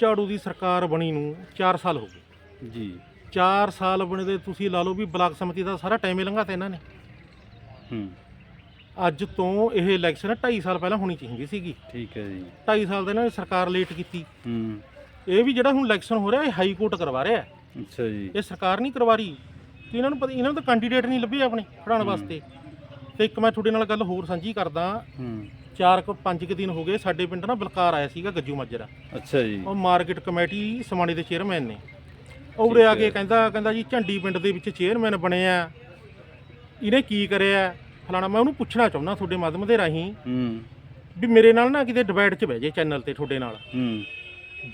ਝਾੜੂ ਦੀ ਸਰਕਾਰ ਬਣੀ ਨੂੰ 4 ਸਾਲ ਹੋ ਗਏ। ਜੀ। 4 ਸਾਲ ਬਣੇ ਦੇ ਤੁਸੀਂ ਲਾ ਲਓ ਵੀ ਬਲਾਕ ਸਮਿਤੀ ਦਾ ਸਾਰਾ ਟਾਈਮ ਹੀ ਲੰਘਾਤਾ ਇਹਨਾਂ ਨੇ। ਹੂੰ। ਅੱਜ ਤੋਂ ਇਹ ਇਲੈਕਸ਼ਨ 2.5 ਸਾਲ ਪਹਿਲਾਂ ਹੋਣੀ ਚਾਹੀਦੀ ਸੀਗੀ। ਠੀਕ ਹੈ ਜੀ। 2.5 ਸਾਲ ਦਾ ਇਹਨਾਂ ਨੇ ਸਰਕਾਰ ਲੇਟ ਕੀਤੀ। ਹੂੰ। ਇਹ ਵੀ ਜਿਹੜਾ ਹੁਣ ਇਲੈਕਸ਼ਨ ਹੋ ਰਿਹਾ ਇਹ ਹਾਈ ਕੋਰਟ ਕਰਵਾ ਰਿਹਾ। ਹੈ। ਅੱਛਾ ਜੀ। ਇਹ ਸਰਕਾਰ ਨਹੀਂ ਕਰਵਾ ਰਹੀ। ਤੇ ਇਹਨਾਂ ਨੂੰ ਪਤਾ ਇਹਨਾਂ ਨੂੰ ਤਾਂ ਕੈਂਡੀਡੇਟ ਨਹੀਂ ਲੱਭੇ ਆਪਣੇ ਖੜਾਉਣ ਵਾਸਤੇ। ਤੇ ਇੱਕ ਮੈਂ ਤੁਹਾਡੇ ਨਾਲ ਗੱਲ ਹੋਰ ਸਾਂਝੀ ਕਰਦਾ। ਹੂੰ। ਚਾਰ ਕੁ ਪੰਜ ਕੁ ਦਿਨ ਹੋ ਗਏ ਸਾਡੇ ਪਿੰਡ ਨਾ ਬਲਕਾਰ ਆਇਆ ਸੀਗਾ ਗੱਜੂ ਮਾਜਰਾ। ਅੱਛਾ ਜੀ। ਉਹ ਮਾਰਕੀਟ ਕਮੇਟੀ ਸਮਾਣੇ ਦੇ ਚੇਅਰਮੈਨ ਨੇ। ਉਹ ਉਰੇ ਆ ਕੇ। ਕਹਿੰਦਾ ਕਹਿੰਦਾ ਜੀ ਝੰਡੀ ਪਿੰਡ ਦੇ ਵਿੱਚ ਚੇਅਰਮੈਨ ਬਣਿਆ ਇਹਨੇ ਕੀ ਕਰਿਆ? ਫਲਾਣਾ ਮੈਂ ਉਹਨੂੰ ਪੁੱਛਣਾ ਚਾਹੁੰਦਾ ਤੁਹਾਡੇ ਮਾਧਿਅਮ ਦੇ ਰਾਹੀਂ ਹੂੰ। ਵੀ ਮੇਰੇ ਨਾਲ ਨਾ ਕਿਤੇ ਡਿਬੇਟ 'ਚ ਬਹਿ ਜੇ ਚੈਨਲ ਤੇ ਤੁਹਾਡੇ ਨਾਲ। ਹੂੰ।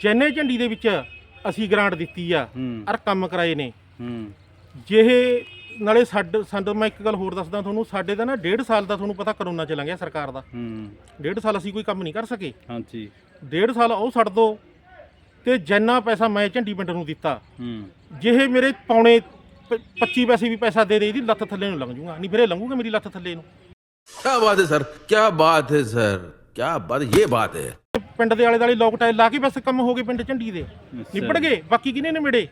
ਜੈਨੇ ਝੰਡੀ ਦੇ ਵਿੱਚ ਅਸੀਂ ਗ੍ਰਾਂਟ ਦਿੱਤੀ ਆ ਹੂੰ। ਅਰ ਕੰਮ ਕਰਾਏ ਨੇ। ਹੂੰ। ਜਿਹੇ ਨਾਲੇ ਸਾਡੇ ਸਾਡਾ ਮੈਂ ਇੱਕ ਗੱਲ ਹੋਰ ਦੱਸਦਾ ਤੁਹਾਨੂੰ ਸਾਡੇ ਦਾ ਨਾ 1.5 ਸਾਲ ਦਾ ਤੁਹਾਨੂੰ ਪਤਾ ਕਰੋਨਾ ਚੱਲ ਗਿਆ ਸਰਕਾਰ ਦਾ। ਹੂੰ। 1.5 ਸਾਲ ਅਸੀਂ ਕੋਈ ਕੰਮ ਨਹੀਂ ਕਰ ਸਕੇ। ਹਾਂਜੀ। 1.5 ਸਾਲ ਉਹ ਛੱਡ ਦੋ ਤੇ ਜਿੰਨਾ ਪੈਸਾ ਮੈਂ ਝੰਡੀ ਪਿੰਡ ਨੂੰ ਦਿੱਤਾ ਹੂੰ। ਜਿਹੇ ਮੇਰੇ ਪੌਣੇ 25 ਪੈਸੇ ਵੀ ਪੈਸਾ ਦੇ ਦੇ ਇਹਦੀ ਲੱਤ ਥੱਲੇ ਨੂੰ ਲੰਘ ਜੂਗਾ। ਨਹੀਂ ਫਿਰ ਲੰਘੂਗਾ ਮੇਰੀ ਲੱਤ ਥੱਲੇ ਨੂੰ? ਕੀ ਬਾਤ ਹੈ ਸਰ। ਕੀ ਬਾਤ ਹੈ ਸਰ। ਕੀ ਬਾਤ ਇਹ ਬਾਤ ਹੈ। ਪਿੰਡ ਦੇ ਆਲੇ-ਦਾਲੇ ਲੋਕ ਟਾਇਲ ਲਾ ਕੇ ਬਸ ਕੰਮ ਹੋ ਗਏ ਪਿੰਡ ਝੰਡੀ ਦੇ। ਨਿਪਟ ਗਏ ਬਾਕੀ ਕਿਨੇ ਨਿਮੜੇ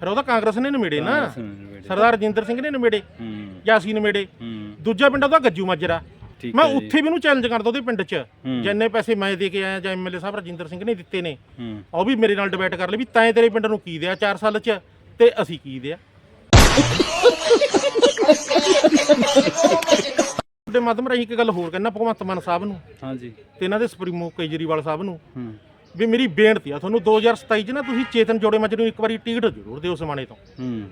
ਫਿਰ ਉਹਦਾ ਕਾਂਗਰਸ ਨੇ ਨਿਮੇੜੇ ਨਾ। ਕਾਂਗਰਸ ਨੇ ਨਿਬੇੜੇ। ਸਰਦਾਰ ਰਜਿੰਦਰ ਸਿੰਘ ਨੇ ਨਿਮੇੜੇ ਹੂੰ। ਅਸੀਂ ਨਿਮੇੜੇ। ਹੂੰ। ਦੂਜਾ ਪਿੰਡ ਉਹਦਾ ਗੱਜੂ ਮਾਜਰਾ। ਠੀਕ ਮੈਂ ਹੈ ਜੀ। ਉੱਥੇ ਵੀ ਉਹਨੂੰ ਚੈਲੰਜ ਕਰਦਾ ਉਹਦੇ ਪਿੰਡ 'ਚ। ਹੂੰ। ਜਿੰਨੇ ਪੈਸੇ ਮੈਂ ਦੇ ਕੇ ਆਇਆ ਜਾਂ ਐਮਐਲਏ ਸਾਹਿਬ ਰਜਿੰਦਰ ਸਿੰਘ ਨੇ ਦਿੱਤੇ ਨੇ ਹੂੰ। ਉਹ ਵੀ ਮੇਰੇ ਨਾਲ ਡਿਬੇਟ ਕਰ ਲਈ ਵੀ ਤੈਂ ਤੇਰੇ ਪਿੰਡ ਨੂੰ ਕੀ ਦਿਆ 4 ਸਾਲ 'ਚ ਤੇ ਅਸੀਂ ਕੀ ਦਿਆ। ਤੁਹਾਡੇ ਮਾਧਮ ਰਾਹੀਂ ਇੱਕ ਗੱਲ ਹੋਰ ਕਹਿਣਾ ਭਗਵੰਤ ਮਾਨ ਸਾਹਿਬ ਨੂੰ ਹਾਂਜੀ। ਤੇ ਇਹਨਾਂ ਦੇ ਸੁਪਰੀਮੋ ਕੇਜਰੀਵਾਲ ਸਾਹਿਬ ਨੂੰ। ਹੂੰ। ਵੀ ਮੇਰੀ ਬੇਨਤੀ ਆ ਤੁਹਾਨੂੰ 2027 'ਚ ਨਾ ਤੁਸੀਂ ਚੇਤਨ ਜੋੜੇ ਮੱਝ ਨੂੰ ਇੱਕ ਵਾਰੀ ਟਿਕਟ ਜ਼ਰੂਰ ਦਿਓ ਸਮਾਣੇ ਤੋਂ। ਹੂੰ।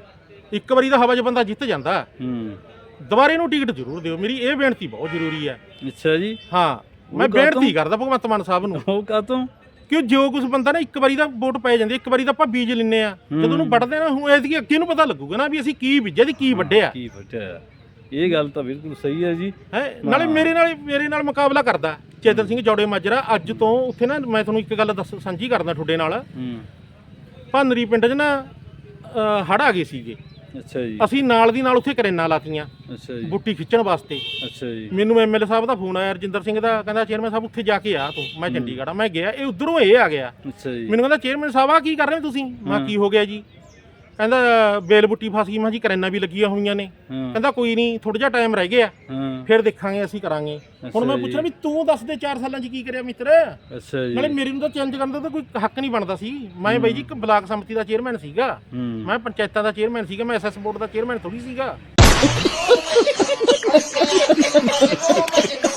ਇੱਕ ਵਾਰੀ ਤਾਂ ਹਵਾ 'ਚ ਬੰਦਾ ਜਿੱਤ ਜਾਂਦਾ। ਹੂੰ। ਦੁਬਾਰੇ ਨੂੰ ਟਿਕਟ ਜ਼ਰੂਰ ਦਿਓ। ਮੇਰੀ ਇਹ ਬੇਨਤੀ ਬਹੁਤ ਜ਼ਰੂਰੀ ਹੈ ਅੱਛਾ ਜੀ। ਹਾਂ ਮੈਂ? ਬੇਨਤੀ ਕਰਦਾ ਭਗਵੰਤ ਮਾਨ ਸਾਹਿਬ ਨੂੰ। ਉਹ ਕਾਤੋਂ ਕਿ ਜੋ ਕੁਝ ਬੰਦਾ ਨਾ ਇੱਕ ਵਾਰੀ ਦਾ ਵੋਟ ਪੈ ਜਾਂਦੀ ਇੱਕ ਵਾਰੀ ਤਾਂ ਆਪਾਂ ਬੀਜ ਲੈਨੇ ਆ। ਜਦੋਂ ਉਹਨੂੰ ਵੱਢਦੇ ਨਾ ਹੁਣ ਇਹਦੀ ਅੱਗੇ ਨੂੰ ਪਤਾ ਲੱਗੂਗਾ ਨਾ ਵੀ ਅਸੀਂ ਕੀ ਬੀਜਿਆ ਤੇ ਕੀ ਵੱਢਿਆ। ਕੀ ਫਟਿਆ ਇਹ ਗੱਲ ਤਾਂ ਬਿਲਕੁਲ ਸਹੀ ਹੈ ਜੀ। ਹੈ ਨਾਲੇ ਮੇਰੇ ਨਾਲ ਮੇਰੇ ਨਾਲ ਮੁਕਾਬਲਾ ਕਰਦਾ। ਚੇਤਨ ਸਿੰਘ ਜੋੜੇ ਮਾਜਰਾ ਅੱਜ ਤੋਂ ਉੱਥੇ ਨਾ ਮੈਂ ਤੁਹਾਨੂੰ ਇੱਕ ਗੱਲ ਦੱਸ ਸਾਂਝੀ ਕਰਦਾ ਤੁਹਾਡੇ ਨਾਲ। ਹੂੰ। ਭਾਨਰੀ ਪਿੰਡ 'ਚ ਨਾ ਹੜ ਆ ਗਏ ਸੀਗੇ। ਅੱਛਾ ਜੀ। ਅਸੀਂ ਨਾਲ ਦੀ ਨਾਲ ਉੱਥੇ ਕਰੇਨਾ ਲਾਤੀਆਂ ਅੱਛਾ ਜੀ। ਬੁੱਟੀ ਖਿੱਚਣ ਵਾਸਤੇ। ਅੱਛਾ ਜੀ। ਮੈਨੂੰ ਐਮਐਲਏ ਸਾਹਿਬ ਦਾ ਫੋਨ ਆਇਆ ਰਜਿੰਦਰ ਸਿੰਘ ਦਾ ਕਹਿੰਦਾ ਚੇਅਰਮੈਨ ਸਾਹਿਬ ਉੱਥੇ ਜਾ ਕੇ ਆ ਤੂੰ। ਮੈਂ ਚੰਡੀਗੜ੍ਹ ਆ। ਮੈਂ ਗਿਆ ਇਹ ਉਧਰੋਂ ਇਹ ਆ ਗਿਆ। ਅੱਛਾ ਜੀ। ਮੈਨੂੰ ਕਹਿੰਦਾ ਚੇਅਰਮੈਨ ਸਾਹਿਬ ਆ ਕੀ ਕਰ ਰਹੇ ਹੋ ਤੁਸੀਂ? ਮੈਂ ਕੀ ਹੋ ਗਿਆ ਜੀ? ਕਹਿੰਦਾ ਬੇਲ ਬੁੱਟੀ ਫਸ ਗਈ ਮੈਂ ਜੀ ਕਰੈਨਾ ਵੀ ਲੱਗੀਆਂ ਹੋਈਆਂ ਨੇ। ਹਾਂ। ਕਹਿੰਦਾ ਕੋਈ ਨਹੀਂ ਥੋੜਾ ਜਿਹਾ ਟਾਈਮ ਰਹਿ ਗਿਆ। ਹਾਂ। ਫਿਰ ਦੇਖਾਂਗੇ ਅਸੀਂ ਕਰਾਂਗੇ। ਹੁਣ ਮੈਂ ਪੁੱਛਣਾ। ਵੀ ਤੂੰ ਦੱਸ ਦੇ 4 ਸਾਲਾਂ 'ਚ ਕੀ ਕਰਿਆ ਮਿੱਤਰ? ਅੱਛਾ ਜੀ। ਨਾਲੇ ਮੇਰੇ ਨੂੰ ਤਾਂ ਚੇਂਜ ਕਰਨ ਦਾ ਤਾਂ ਕੋਈ ਹੱਕ ਨਹੀਂ ਬਣਦਾ ਸੀ। ਮੈਂ ਬਾਈ ਜੀ ਇੱਕ ਬਲਾਕ ਸੰਮਤੀ ਦਾ ਚੇਅਰਮੈਨ ਸੀਗਾ। ਮੈਂ ਪੰਚਾਇਤਾਂ ਦਾ ਚੇਅਰਮੈਨ ਸੀਗਾ ਮੈਂ ਐਸਐਸ ਬੋਰਡ ਦਾ ਚੇਅਰਮੈਨ ਥੋੜੀ ਸੀਗਾ।